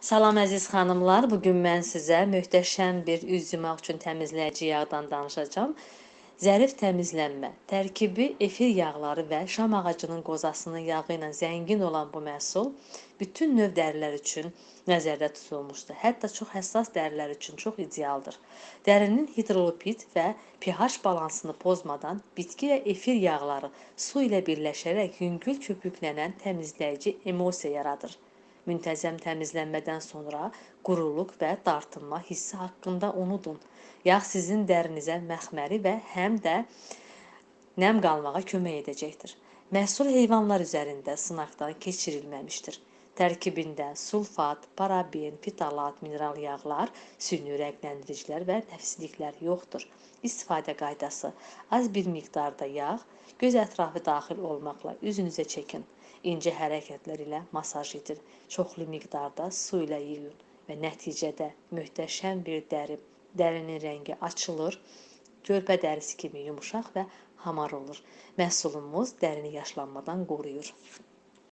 Salam əziz xanımlar, bu gün mən sizə möhtəşəm bir üz yumaq üçün təmizləyici yağdan danışacağam. Zərif təmizlənmə. Tərkibi efir yağları və şam ağacının qozasının yağı ilə zəngin olan bu məhsul bütün növ dərilər üçün nəzərdə tutulmuşdur. Hətta çox həssas dərilər üçün çox idealdır. Dərinin hidrolipid və pH balansını pozmadan bitki və efir yağları su ilə birləşərək yüngül köpüklənən təmizləyici emulsiya yaradır. Müntəzəm təmizlənmədən sonra quruluq və dartınma hissi haqqında unudun. Yağ sizin dərinizə məxməri və həm də nəm qalmağa kömək edəcəkdir. Məhsul heyvanlar üzərində sınaqdan keçirilməmişdir. Tərkibində sulfat, paraben, fitalat, mineral yağlar, süni rəngləndiricilər və nəfisliklər yoxdur. İstifadə qaydası: az bir miqdarda yağ, göz ətrafı daxil olmaqla üzünüzə çəkin. İncə hərəkətlər ilə masaj edin. Çoxlu miqdarda su ilə yuyun və nəticədə möhtəşəm bir dəri, dərinin rəngi açılır, körpə dərisi kimi yumşaq və hamar olur. Məhsulumuz dərini yaşlanmadan qoruyur.